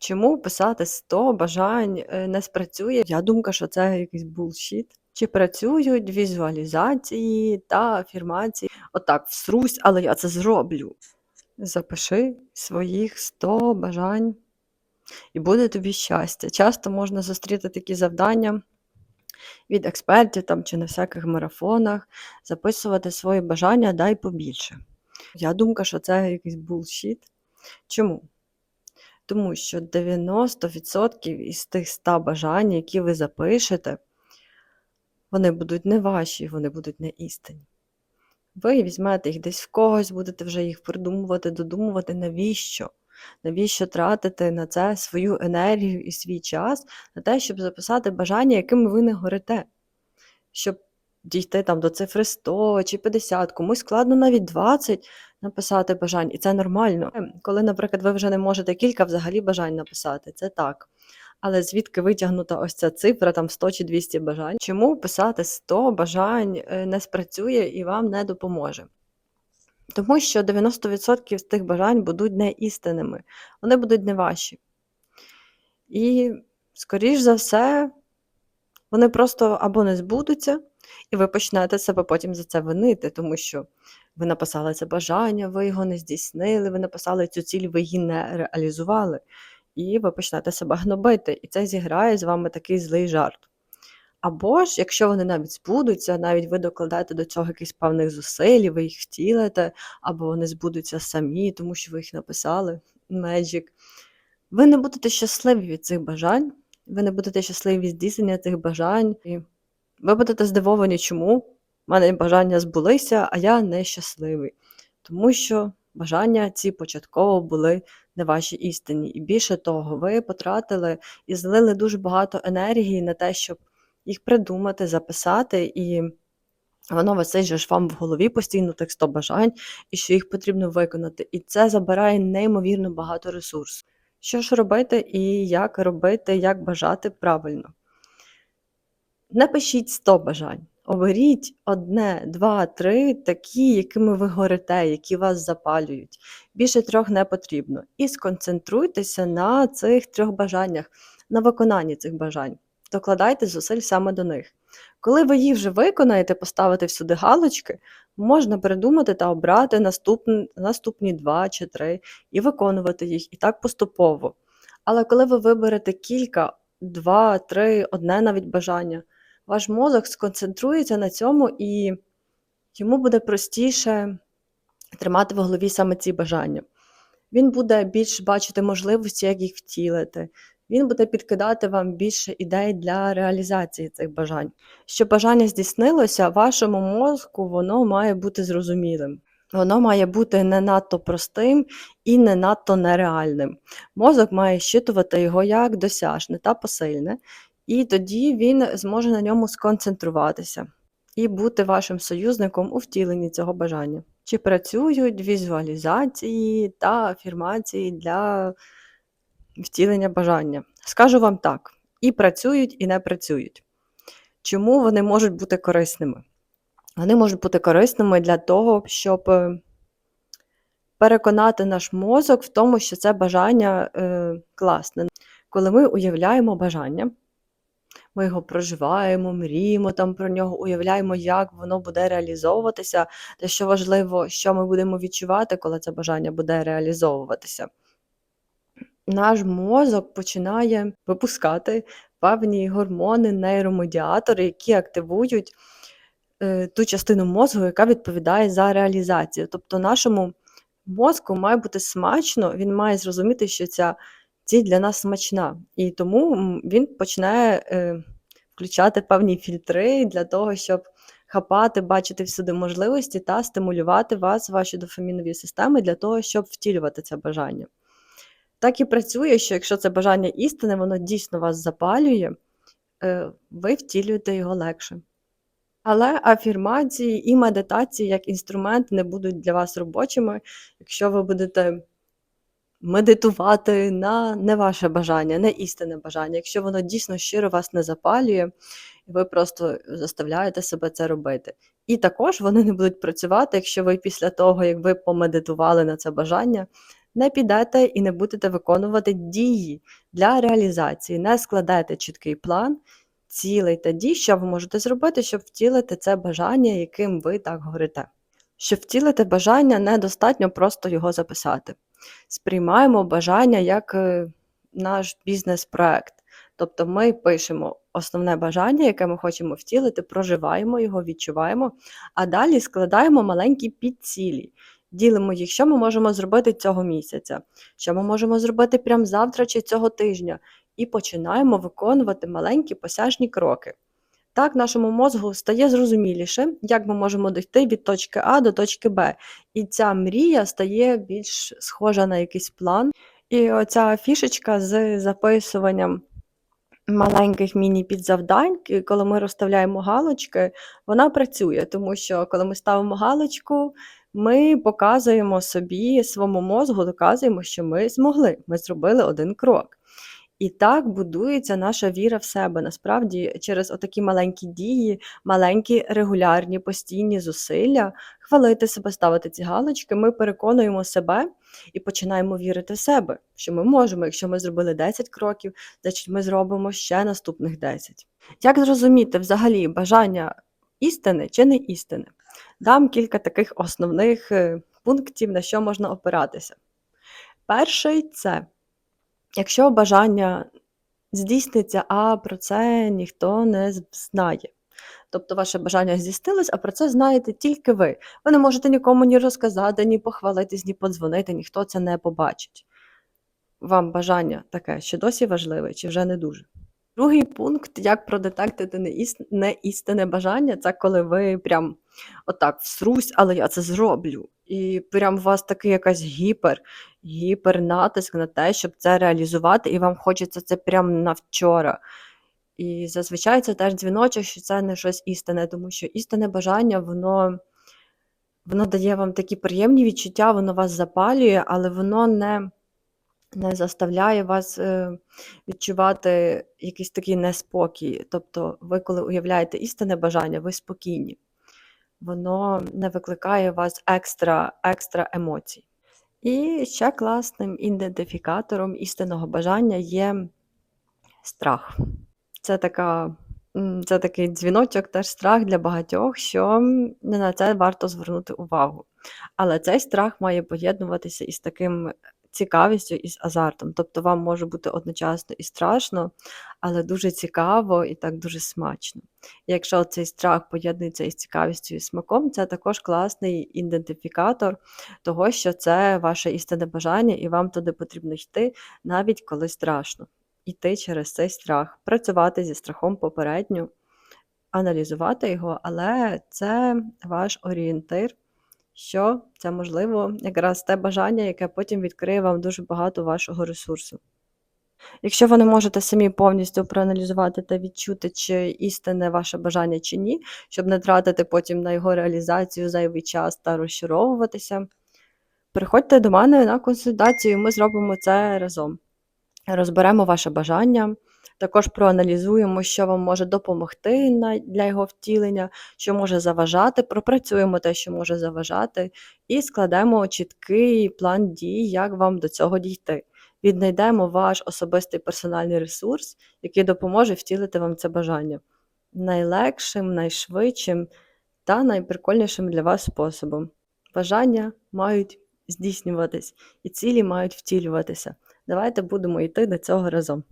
Чому писати 100 бажань е, не спрацює? Я думка, що це якийсь булшіт. Чи працюють візуалізації та афірмації? Отак, всрусь, але я це зроблю. Запиши своїх 100 бажань, і буде тобі щастя. Часто можна зустріти такі завдання від експертів там, чи на всяких марафонах, записувати свої бажання, дай побільше. Я думка, що це якийсь булшіт. Чому? Тому що 90% із тих 100 бажань, які ви запишете, вони будуть не ваші, вони будуть не істинні. Ви візьмете їх десь в когось, будете вже їх придумувати, додумувати, навіщо? Навіщо тратити на це свою енергію і свій час на те, щоб записати бажання, якими ви не горите, щоб дійти там до цифри 100 чи 50, комусь складно навіть 20 написати бажань, і це нормально. Коли, наприклад, ви вже не можете кілька взагалі бажань написати, це так. Але звідки витягнута ось ця цифра, там 100 чи 200 бажань? Чому писати 100 бажань е, не спрацює і вам не допоможе? Тому що 90% з тих бажань будуть не істинними, вони будуть не ваші. І, скоріш за все, вони просто або не збудуться, і ви почнете себе потім за це винити, тому що ви написали це бажання, ви його не здійснили, ви написали цю ціль, ви її не реалізували, і ви почнете себе гнобити. І це зіграє з вами такий злий жарт. Або ж, якщо вони навіть збудуться, навіть ви докладаєте до цього якихось певних зусиль, ви їх втілите, або вони збудуться самі, тому що ви їх написали, Magic. Ви не будете щасливі від цих бажань, ви не будете щасливі від здійснення цих бажань. Ви будете здивовані, чому в мене бажання збулися, а я нещасливий. Тому що бажання ці початково були не ваші істинні. І більше того, ви потратили і злили дуже багато енергії на те, щоб їх придумати, записати, і воно висить же ж вам в голові постійно тих 100 бажань, і що їх потрібно виконати. І це забирає неймовірно багато ресурсу. Що ж робити і як робити, як бажати правильно? Напишіть 100 бажань. Оберіть одне, два, три, такі, якими ви горите, які вас запалюють. Більше трьох не потрібно. І сконцентруйтеся на цих трьох бажаннях, на виконанні цих бажань. Докладайте зусиль саме до них. Коли ви їх вже виконаєте, поставите всюди галочки, можна придумати та обрати наступні, наступні два чи три і виконувати їх і так поступово. Але коли ви виберете кілька, два, три, одне навіть бажання, ваш мозок сконцентрується на цьому, і йому буде простіше тримати в голові саме ці бажання. Він буде більш бачити можливості, як їх втілити. Він буде підкидати вам більше ідей для реалізації цих бажань. Щоб бажання здійснилося, вашому мозку воно має бути зрозумілим. Воно має бути не надто простим і не надто нереальним. Мозок має щитувати його як досяжне та посильне, і тоді він зможе на ньому сконцентруватися і бути вашим союзником у втіленні цього бажання. Чи працюють візуалізації та афірмації для втілення бажання? Скажу вам так: і працюють, і не працюють. Чому вони можуть бути корисними? Вони можуть бути корисними для того, щоб е, переконати наш мозок в тому, що це бажання е, класне. Коли ми уявляємо бажання, ми його проживаємо, мріємо там про нього, уявляємо, як воно буде реалізовуватися, та що важливо, що ми будемо відчувати, коли це бажання буде реалізовуватися. Наш мозок починає випускати певні гормони, нейромедіатори, які активують е, ту частину мозку, яка відповідає за реалізацію. Тобто нашому мозку має бути смачно, він має зрозуміти, що ця ціль для нас смачна. І тому він починає е, включати певні фільтри для того, щоб хапати, бачити всюди можливості та стимулювати вас, ваші дофамінові системи для того, щоб втілювати це бажання. Так і працює, що якщо це бажання істини, воно дійсно вас запалює, е, ви втілюєте його легше. Але афірмації і медитації як інструмент не будуть для вас робочими, якщо ви будете медитувати на не ваше бажання, не істинне бажання, якщо воно дійсно щиро вас не запалює, і ви просто заставляєте себе це робити. І також вони не будуть працювати, якщо ви після того, як ви помедитували на це бажання, не підете і не будете виконувати дії для реалізації, не складете чіткий план, цілей та дій, що ви можете зробити, щоб втілити це бажання, яким ви так говорите. Щоб втілити бажання, недостатньо просто його записати. Сприймаємо бажання як е, наш бізнес-проект. Тобто ми пишемо основне бажання, яке ми хочемо втілити, проживаємо його, відчуваємо, а далі складаємо маленькі підцілі. Ділимо їх, що ми можемо зробити цього місяця, що ми можемо зробити прямо завтра чи цього тижня, і починаємо виконувати маленькі посяжні кроки. Так, нашому мозку стає зрозуміліше, як ми можемо дійти від точки А до точки Б. І ця мрія стає більш схожа на якийсь план. І оця фішечка з записуванням маленьких міні-підзавдань, коли ми розставляємо галочки, вона працює, тому що коли ми ставимо галочку, ми показуємо собі, своєму мозку, доказуємо, що ми змогли, ми зробили один крок. І так будується наша віра в себе. Насправді, через отакі маленькі дії, маленькі регулярні постійні зусилля, хвалити себе, ставити ці галочки, ми переконуємо себе і починаємо вірити в себе, що ми можемо. Якщо ми зробили 10 кроків, значить ми зробимо ще наступних 10. Як зрозуміти взагалі бажання істини чи не істини? Дам кілька таких основних е, пунктів, на що можна опиратися. Перший це якщо бажання здійсниться, а про це ніхто не знає. Тобто ваше бажання здійснилось, а про це знаєте тільки ви. Ви не можете нікому ні розказати, ні похвалитись, ні подзвонити, ніхто це не побачить. Вам бажання таке, що досі важливе, чи вже не дуже. Другий пункт, як продетектити неіс- неістинне бажання, це коли ви прям отак всрусь, але я це зроблю. І прям у вас такий якась гіпер, гіпернатиск на те, щоб це реалізувати, і вам хочеться це прям на вчора. І зазвичай це теж дзвіночок, що це не щось істинне, тому що істинне бажання, воно, воно дає вам такі приємні відчуття, воно вас запалює, але воно не, не заставляє вас е, відчувати якийсь такий неспокій. Тобто, ви, коли уявляєте істинне бажання, ви спокійні. Воно не викликає у вас екстра, екстра емоцій. І ще класним ідентифікатором істинного бажання є страх. Це така, це такий дзвіночок, теж страх для багатьох, що не на це варто звернути увагу. Але цей страх має поєднуватися із таким цікавістю, із азартом. Тобто вам може бути одночасно і страшно, але дуже цікаво і так дуже смачно. І якщо цей страх поєднується із цікавістю і смаком, це також класний ідентифікатор того, що це ваше істинне бажання, і вам туди потрібно йти, навіть коли страшно. Іти через цей страх, працювати зі страхом попередньо, аналізувати його, але це ваш орієнтир, що це можливо якраз те бажання, яке потім відкриє вам дуже багато вашого ресурсу. Якщо ви не можете самі повністю проаналізувати та відчути, чи істинне ваше бажання чи ні, щоб не тратити потім на його реалізацію зайвий час та розчаровуватися, приходьте до мене на консультацію, ми зробимо це разом. Розберемо ваше бажання, також проаналізуємо, що вам може допомогти для його втілення, що може заважати, пропрацюємо те, що може заважати, і складемо чіткий план дій, як вам до цього дійти. Віднайдемо ваш особистий персональний ресурс, який допоможе втілити вам це бажання найлегшим, найшвидшим та найприкольнішим для вас способом. Бажання мають здійснюватись, і цілі мають втілюватися. Давайте будемо йти до цього разом.